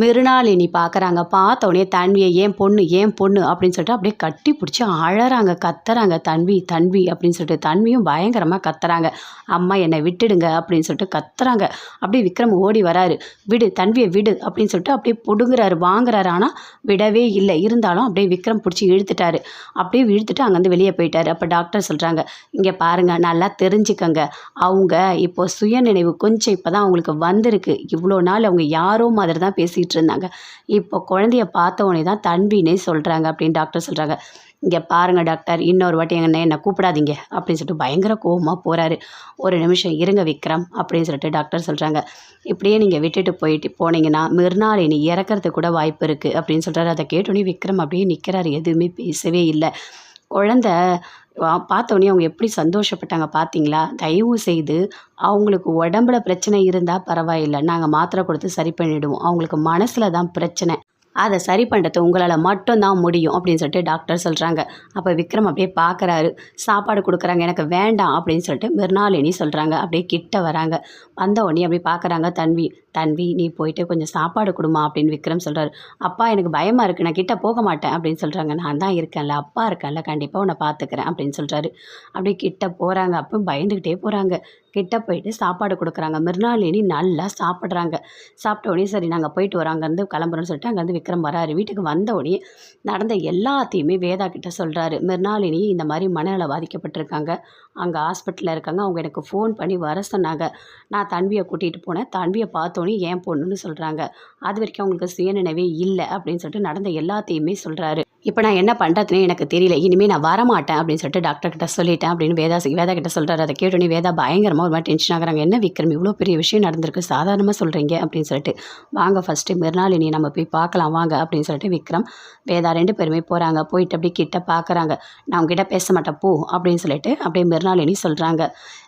மிருணாளினி பார்க்குறாங்க. பார்த்தோடனே தன்வியை ஏன் பொண்ணு ஏன் பொண்ணு அப்படின்னு சொல்லிட்டு அப்படியே கட்டி பிடிச்சி அழறாங்க கத்துறாங்க தன்வி தன்வி அப்படின்னு சொல்லிட்டு. தன்வியும் பயங்கரமாக கத்துறாங்க. அம்மா என்னை விட்டுடுங்க அப்படின்னு சொல்லிட்டு கத்துறாங்க. அப்படியே விக்ரம் ஓடி வராரு. விடு தன்வியை விடு அப்படின்னு சொல்லிட்டு அப்படியே பிடுங்குறாரு வாங்குறாரு. ஆனால் விடவே இல்லை. இருந்தாலும் அப்படியே விக்ரம் பிடிச்சி இழுத்துட்டாரு. அப்படியே இழுத்துட்டு அங்கேருந்து வெளியே போயிட்டாரு. அப்போ டாக்டர் சொல்கிறாங்க இங்கே பாருங்கள் நல்லா தெரிஞ்சுக்கங்க. அவங்க இப்போ சுயநினைவு கொஞ்சம் இப்போ தான் அவங்களுக்கு வந்திருக்கு. இவ்வளோ நாள் அவங்க யாரோ மாதிரி தான் பேசிகிட்டு இருந்தாங்க இப்போ குழந்தைய பார்த்த உடனே தான் தன்வினே சொல்கிறாங்க அப்படின்னு டாக்டர் சொல்கிறாங்க இங்கே பாருங்கள் டாக்டர் இன்னொரு வாட்டி என்ன என்னை கூப்பிடாதீங்க அப்படின்னு சொல்லிட்டு பயங்கர கோபமாக போகிறாரு ஒரு நிமிஷம் இருங்க விக்ரம் அப்படின்னு சொல்லிட்டு டாக்டர் சொல்கிறாங்க இப்படியே நீங்கள் விட்டுட்டு போயிட்டு போனீங்கன்னா மிருனாளினி இறக்கறதுக்கு கூட வாய்ப்பு இருக்குது அப்படின்னு சொல்கிறாரு அதை கேட்டோன்னே விக்ரம் அப்படியே நிற்கிறாரு எதுவுமே பேசவே இல்லை. குழந்த பார்த்தோன்னே அவங்க எப்படி சந்தோஷப்பட்டாங்க பார்த்தீங்களா? தயவு செய்து அவங்களுக்கு உடம்புல பிரச்சனை இருந்தால் பரவாயில்லை. நாங்கள் மாத்திரை கொடுத்து சரி பண்ணிவிடுவோம் அவங்களுக்கு மனசில் தான் பிரச்சனை. அதை சரி பண்ணுறது உங்களால் மட்டும்தான் முடியும் அப்படின்னு சொல்லிட்டு டாக்டர் சொல்கிறாங்க அப்போ விக்ரம் அப்படியே பார்க்குறாரு சாப்பாடு கொடுக்குறாங்க. எனக்கு வேண்டாம் அப்படின்னு சொல்லிட்டு மிருனாளினி சொல்கிறாங்க அப்படியே கிட்ட வராங்க. வந்த உடனே அப்படியே பார்க்குறாங்க தன்வி. தன்வி நீ போயிட்டு கொஞ்சம் சாப்பாடு கொடுமா அப்படின்னு விக்ரம் சொல்கிறார் அப்பா எனக்கு பயமாக இருக்குது நான் கிட்டே போக மாட்டேன் அப்படின்னு சொல்கிறாங்க நான் தான் இருக்கேன்ல. அப்பா இருக்கேன்ல. கண்டிப்பாக உன்னை பார்த்துக்கிறேன் அப்படின்னு சொல்கிறாரு அப்படியே கிட்ட போகிறாங்க அப்போ பயந்துக்கிட்டே போகிறாங்க கிட்ட போயிட்டு சாப்பாடு கொடுக்குறாங்க. மிருனாளினி நல்லா சாப்பிட்றாங்க. சாப்பிட்ட உடனே சரி நாங்கள் போயிட்டு வரோம். அங்கேருந்து கிளம்புறோன்னு சொல்லிட்டு அங்கேருந்து விக்ரம் வராரு. வீட்டுக்கு வந்த உடனே நடந்த எல்லாத்தையுமே வேதா கிட்ட சொல்கிறாரு மிருனாளினி இந்த மாதிரி மனநல பாதிக்கப்பட்டிருக்காங்க. அங்கே ஹாஸ்பிட்டலில் இருக்காங்க. அவங்க எனக்கு ஃபோன் பண்ணி வர சொன்னாங்க. நான் தன்வியை கூட்டிகிட்டு போனேன். தன்வியை பார்த்தோன்னே ஏன் பொண்ணுன்னு சொல்கிறாங்க அது வரைக்கும் அவங்களுக்கு சுயநினைவே இல்லை அப்படின்னு சொல்லிட்டு நடந்த எல்லாத்தையுமே சொல்கிறாரு இப்போ நான் என்ன பண்ணுறதுனே எனக்கு தெரியல. இனிமேல் நான் வரமாட்டேன் அப்படின்னு சொல்லிட்டு டாக்டர் கிட்ட சொல்லிட்டேன் அப்படின்னு வேதா வேதா கிட்ட சொல்கிறாரு அதை கேட்டோன்னே வேதா பயங்கரமாக ஒரு மாதிரி டென்ஷன் ஆகுறாங்க. என்ன விக்ரம்? இவ்வளோ பெரிய விஷயம் நடந்திருக்கு. சாதாரணமாக சொல்கிறீங்க அப்படின்னு சொல்லிட்டு. வாங்க ஃபஸ்ட்டு மிருநாளினி நம்ம போய் பார்க்கலாம். வாங்க அப்படின்னு சொல்லிட்டு விக்ரம் வேதா ரெண்டு பேருமே போகிறாங்க போயிட்டு அப்படியே கிட்ட பார்க்குறாங்க நான் உங்ககிட்ட பேச மாட்டேன். போ அப்படின்னு சொல்லிட்டு அப்படியே மிருநாளினி சொல்கிறாங்க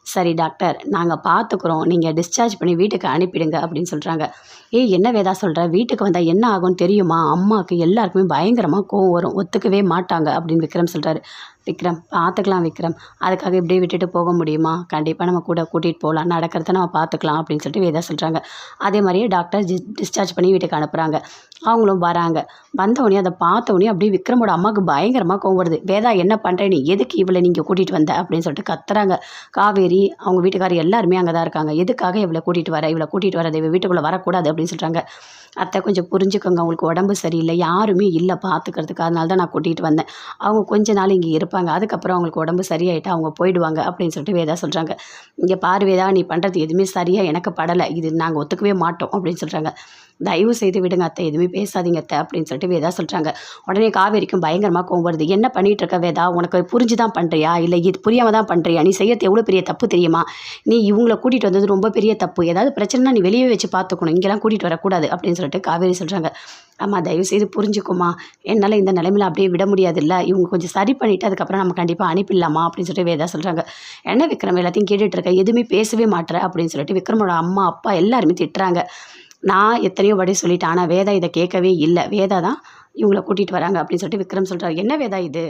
சரி டாக்டர் நாங்கள் பார்த்துக்குறோம் நீங்கள் டிஸ்சார்ஜ் பண்ணி வீட்டுக்கு அனுப்பிடுங்க அப்படின்னு சொல்கிறாங்க ஏய் என்ன வேதா சொல்கிற வீட்டுக்கு வந்தால் என்ன ஆகும்னு தெரியுமா? அம்மாவுக்கு எல்லாருக்குமே பயங்கரமாக கோவம் வரும். ஒத்துக்கவே மாட்டாங்க அப்படின்னு விக்ரம் சொல்கிறாரு விக்ரம் பார்த்துக்கலாம் விக்ரம். அதுக்காக இப்படியே விட்டுட்டு போக முடியுமா? கண்டிப்பாக நம்ம கூட கூட்டிகிட்டு போகலாம் நடக்கிறத நம்ம பார்த்துக்கலாம் அப்படின்னு சொல்லிட்டு வேதா சொல்கிறாங்க அதே மாதிரியே டாக்டர் டிஸ் டிஸ்சார்ஜ் பண்ணி வீட்டுக்கு அனுப்புகிறாங்க அவங்களும் வராங்க. வந்தவொடனே அதை பார்த்தவொடனே அப்படியே விக்ரமோட அம்மாவுக்கு பயங்கரமாக கோவம் வருது. வேதா என்ன பண்ணுற நீ? எதுக்கு இவளை நீங்கள் கூட்டிகிட்டு வந்த? அப்படின்னு சொல்லிட்டு கத்துறாங்க. காவேரி அவங்க வீட்டுக்காரர் எல்லாருமே அங்கே தான் இருக்காங்க. எதுக்காக இவளை கூட்டிகிட்டு வர? இவளை கூட்டிகிட்டு வரது இவள் வீட்டுக்குள்ளே வரக்கூடாது அப்படின்னு சொல்கிறாங்க அத்தை கொஞ்சம் புரிஞ்சுக்கோங்க. அவங்களுக்கு உடம்பு சரியில்லை. யாருமே இல்லை பார்த்துக்கிறதுக்கு அதனால தான் நான் கூட்டிகிட்டு வந்தேன். அவங்க கொஞ்ச நாள் இங்கே இருப்பாங்க. அதுக்கப்புறம் அவங்களுக்கு உடம்பு சரியாயிட்டு அவங்க போயிடுவாங்க அப்படின்னு சொல்லிட்டு வேதா சொல்கிறாங்க இங்கே பாரு வேதா நீ பண்ணுறது எதுவுமே சரியாக எனக்கு படலை. இது நாங்கள் ஒத்துக்கவே மாட்டோம் அப்படின்னு சொல்கிறாங்க தயவு செய்து விடுங்க அத்தை எதுவுமே பேசாதீங்க அத்தை அப்படின்னு சொல்லிட்டு வேதா சொல்கிறாங்க உடனே காவேரிக்கும் பயங்கரமாக கோவம் வருது. என்ன பண்ணிகிட்டு இருக்க வேதா? உனக்கு புரிஞ்சு தான் பண்ணுறியா இல்லை இது புரியாமல் தான் பண்ணுறியா நீ செய்யறது எவ்வளோ பெரிய தப்பு தெரியுமா? நீ இவங்கள கூட்டிகிட்டு வந்தது ரொம்ப பெரிய தப்பு. ஏதாவது பிரச்சனைனா நீ வெளியே வச்சு பார்த்துக்கணும். இங்கெல்லாம் கூட்டிகிட்டு வரக்கூடாது அப்படின்னு சொல்லிட்டு காவேரி சொல்கிறாங்க ஆமாம் தயவுசெய்து புரிஞ்சுக்குமா. என்னால் இந்த நிலைமையில அப்படியே விட முடியாதுல்ல. இவங்க கொஞ்சம் சரி பண்ணிவிட்டு அதுக்கப்புறம் நம்ம கண்டிப்பாக அனுப்பிடலாமா அப்படின்னு சொல்லிட்டு வேதா சொல்கிறாங்க என்ன விக்ரம் எல்லாத்தையும் கேட்டுட்டு இருக்க? எதுவுமே பேசவே மாட்டேற அப்படின்னு சொல்லிட்டு விக்ரமோட அம்மா அப்பா எல்லாருமே திட்டுறாங்க. நான் எத்தனையோ படி சொல்லிட்டேன் ஆனால் வேதா இதை கேட்கவே இல்லை. வேதா தான் இவங்கள கூட்டிகிட்டு வராங்க அப்படின்னு சொல்லிட்டு விக்ரம் சொல்கிறார் என்ன வேதா இது?